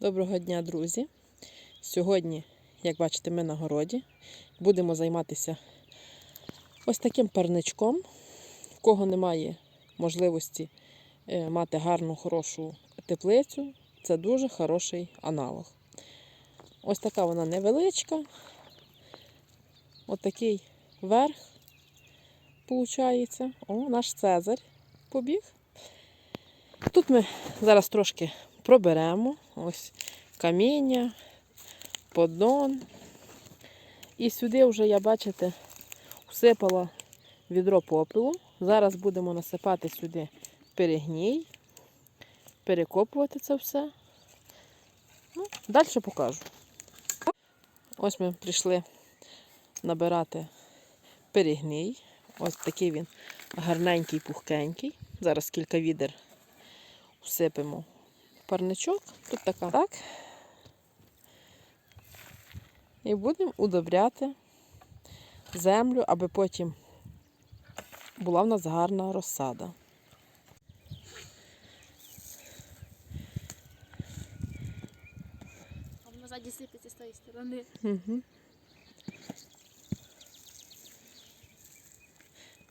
Доброго дня, друзі! Сьогодні, як бачите, ми на городі будемо займатися ось таким парничком. В кого немає можливості е, мати гарну, хорошу теплицю, це дуже хороший аналог. Ось така вона невеличка. Ось такий верх виходить. О, наш Цезарь побіг. Тут ми зараз трошки проберемо. Ось каміння, поддон. І сюди вже, я бачите, всипала відро попелу. Зараз будемо насипати сюди перегній, перекопувати це все. Ну, далі покажу. Ось ми прийшли набирати перегній. Ось такий він гарненький, пухкенький. Зараз кілька відер всипемо парничок. Тут така так. І будемо удобряти землю, аби потім була в нас гарна розсада. А воно ззаді сипеться з тої сторони. Угу.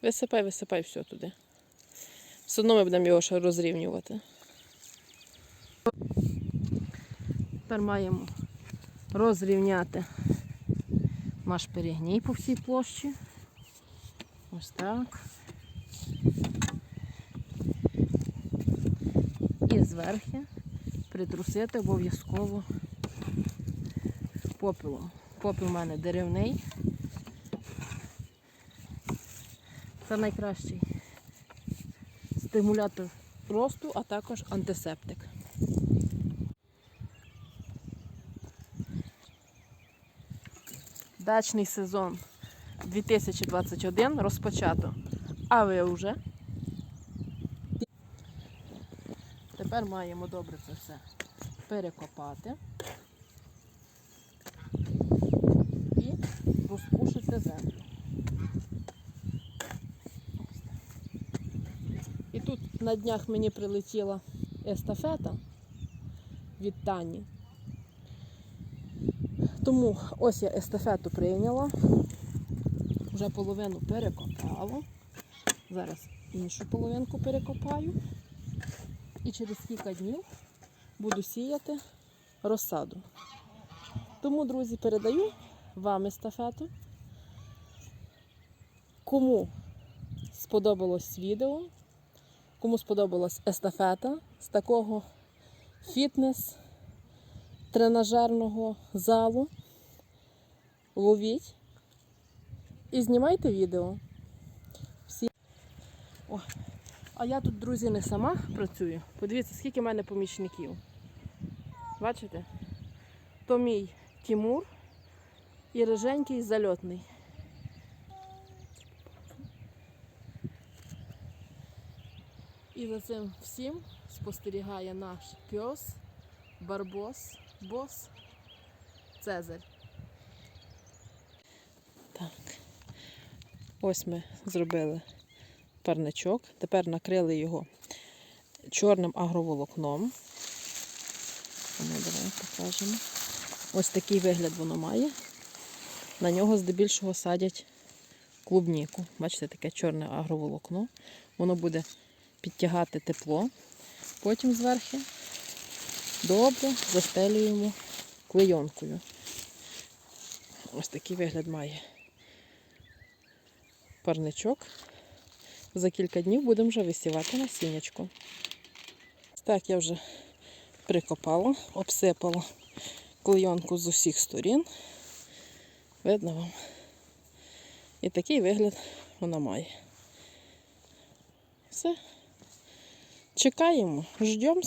Висипай, висипай все туди. Все одно ми будемо його ще розрівнювати. Тепер маємо розрівняти наш перегній по всій площі. Ось так. І зверху притрусити обов'язково попелом. Попіл у мене деревний. Це найкращий стимулятор росту, а також антисептик. Дачний сезон 2021 розпочато. А ви вже? Тепер маємо добре це все перекопати і розпушити землю. І тут на днях мені прилетіла естафета від Тані. Тому ось я естафету прийняла. Вже половину перекопала. Зараз іншу половинку перекопаю. І через кілька днів буду сіяти розсаду. Тому, друзі, передаю вам естафету. Кому сподобалось відео, кому сподобалась естафета з такого фітнес-тренажерного залу, ловіть і знімайте відео. Всі... О, а я тут, друзі, не сама працюю. Подивіться, скільки в мене помічників. Бачите? То мій Тімур і риженький зальотний. І за цим всім спостерігає наш пес, барбос, бос, Цезарь. Так. Ось ми зробили парничок. Тепер накрили його чорним агроволокном. Ну, давай покажемо. Ось такий вигляд воно має. На нього здебільшого садять клубніку. Бачите, таке чорне агроволокно. Воно буде підтягати тепло. Потім зверху добре застелюємо клейонкою. Ось такий вигляд має парничок. За кілька днів будемо вже висівати насіннячко. Так, я вже прикопала, обсипала клейонку з усіх сторін. Видно вам? І такий вигляд вона має. Все. Чекаємо, ждемо.